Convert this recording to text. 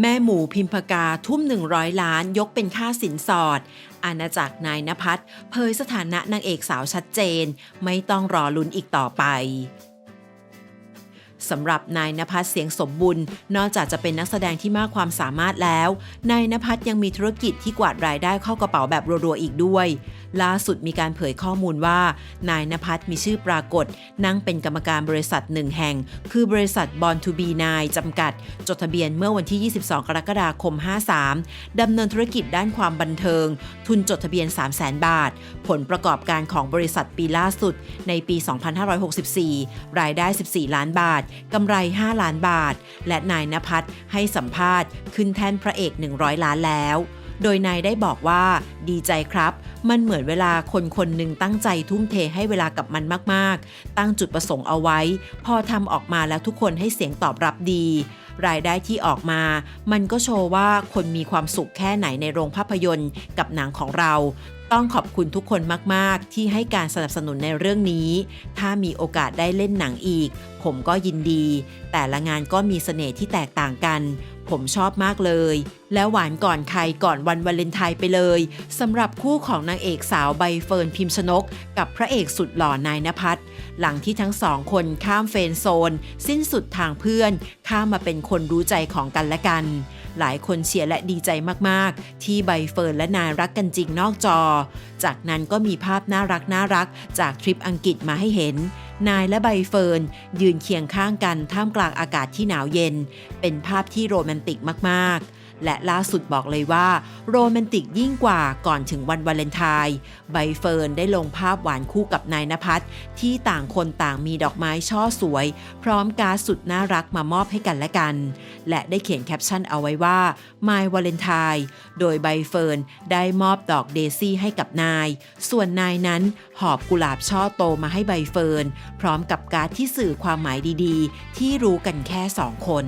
แม่หมูพิมพกาทุ่ม 100 ล้านยกเป็นค่าสินสอด อาณาจักรนายนภัสเผยสถานะนางเอกสาวชัดเจน ไม่ต้องรอลุ้นอีกต่อไป สำหรับนายนภัสเสียงสมบุญ นอกจากจะเป็นนักแสดงที่มากความสามารถแล้ว นายนภัสยังมีธุรกิจที่กวาดรายได้เข้ากระเป๋าแบบรัวๆอีกด้วย ล่าสุดมีการเผยข้อมูลว่า นายนภัสมีชื่อปรากฏ นั่งเป็นกรรมการบริษัทหนึ่งแห่ง คือบริษัทบอลทูบีนายจำกัด จดทะเบียนเมื่อวันที่ 22 กรกฎาคม 53 ดำเนินธุรกิจด้านความบันเทิง ทุนจดทะเบียน 3 0 0 0 0 0 บาท ผลประกอบการของบริษัทปีล่าสุด ในปี 2564 รายได้ 14 ล้านบาทกำไร 5 ล้านบาท และนายนภัสให้สัมภาษณ์ขึ้นแท่นพระเอก 100 ล้านแล้ว โดยนายได้บอกว่า ดีใจครับ มันเหมือนเวลาคนคนหนึ่งตั้งใจทุ่มเทให้เวลากับมันมากๆ ตั้งจุดประสงค์เอาไว้ พอทำออกมาแล้วทุกคนให้เสียงตอบรับดี รายได้ที่ออกมา มันก็โชว์ว่าคนมีความสุขแค่ไหนในโรงภาพยนตร์กับหนังของเราต้องขอบคุณทุกคนมาก ๆ ที่ให้การสนับสนุนในเรื่องนี้ ถ้ามีโอกาสได้เล่นหนังอีก ผมก็ยินดี แต่ละงานก็มีเสน่ห์ที่แตกต่างกัน ผมชอบมากเลย แล้วหวานก่อนใครก่อนวันวาเลนไทน์ไปเลยสำหรับคู่ของนางเอกสาวใบเฟิร์นพิมชนก กับพระเอกสุดหล่อนายนภัสหลังที่ทั้งสองคนข้ามเฟรนด์โซน สิ้นสุดทางเพื่อน ข้ามมาเป็นคนรู้ใจของกันและกัน หลายคนเชียร์และดีใจมากๆ ที่ใบเฟิร์นและนายรักกันจริงนอกจอ จากนั้นก็มีภาพน่ารักน่ารักจากทริปอังกฤษมาให้เห็นนายและใบเฟิร์น ยืนเคียงข้างกันท่ามกลางอากาศที่หนาวเย็น เป็นภาพที่โรแมนติกมากๆ และล่าสุดบอกเลยว่า โรแมนติกยิ่งกว่าก่อนถึงวันวาเลนไทน์ใบเฟิร์นได้ลงภาพหวานคู่กับนายนภัสที่ต่างคนต่างมีดอกไม้ช่อสวย พร้อมการสุดน่ารักมามอบให้กันและกัน และได้เขียนแคปชั่นเอาไว้ว่า My Valentine โดยใบเฟิร์นได้มอบดอกเดซี่ให้กับนาย ส่วนนายนั้นหอบกุหลาบช่อโตมาให้ใบเฟิร์นพร้อมกับการ์ดที่สื่อความหมายดีๆ ที่รู้กันแค่สองคน